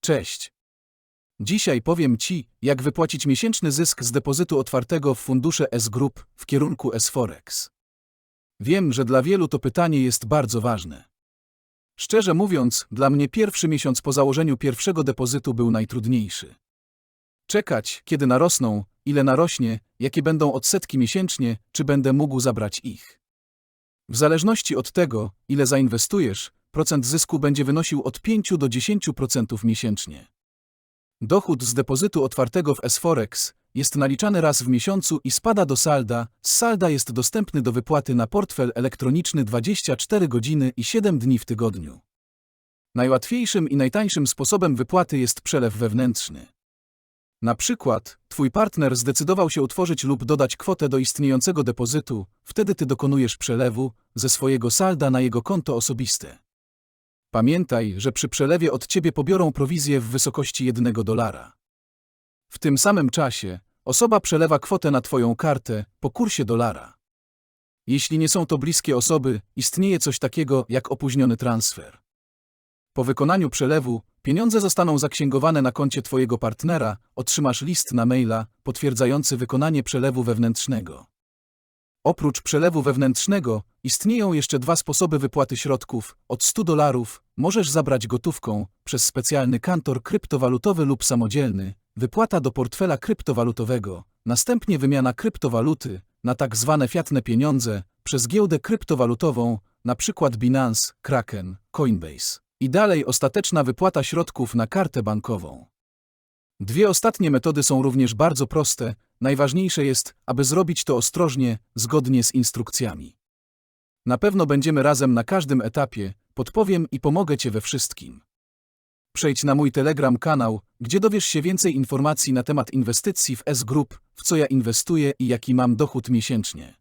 Cześć. Dzisiaj powiem Ci, jak wypłacić miesięczny zysk z depozytu otwartego w fundusze S-Group w kierunku S-Forex. Wiem, że dla wielu to pytanie jest bardzo ważne. Szczerze mówiąc, dla mnie pierwszy miesiąc po założeniu pierwszego depozytu był najtrudniejszy. Czekać, kiedy narosną, ile narośnie, jakie będą odsetki miesięcznie, czy będę mógł zabrać ich. W zależności od tego, ile zainwestujesz, procent zysku będzie wynosił od 5 do 10% miesięcznie. Dochód z depozytu otwartego w S-Forex jest naliczany raz w miesiącu i spada do salda. Salda jest dostępny do wypłaty na portfel elektroniczny 24 godziny i 7 dni w tygodniu. Najłatwiejszym i najtańszym sposobem wypłaty jest przelew wewnętrzny. Na przykład, twój partner zdecydował się utworzyć lub dodać kwotę do istniejącego depozytu, wtedy ty dokonujesz przelewu ze swojego salda na jego konto osobiste. Pamiętaj, że przy przelewie od ciebie pobiorą prowizję w wysokości jednego dolara. W tym samym czasie osoba przelewa kwotę na twoją kartę po kursie dolara. Jeśli nie są to bliskie osoby, istnieje coś takiego jak opóźniony transfer. Po wykonaniu przelewu pieniądze zostaną zaksięgowane na koncie twojego partnera, otrzymasz list na maila potwierdzający wykonanie przelewu wewnętrznego. Oprócz przelewu wewnętrznego istnieją jeszcze dwa sposoby wypłaty środków. Od 100 dolarów możesz zabrać gotówką przez specjalny kantor kryptowalutowy lub samodzielny, wypłata do portfela kryptowalutowego, następnie wymiana kryptowaluty na tak zwane fiatne pieniądze przez giełdę kryptowalutową, np. Binance, Kraken, Coinbase. I dalej ostateczna wypłata środków na kartę bankową. Dwie ostatnie metody są również bardzo proste, najważniejsze jest, aby zrobić to ostrożnie, zgodnie z instrukcjami. Na pewno będziemy razem na każdym etapie, podpowiem i pomogę Cię we wszystkim. Przejdź na mój Telegram kanał, gdzie dowiesz się więcej informacji na temat inwestycji w S-Group, w co ja inwestuję i jaki mam dochód miesięcznie.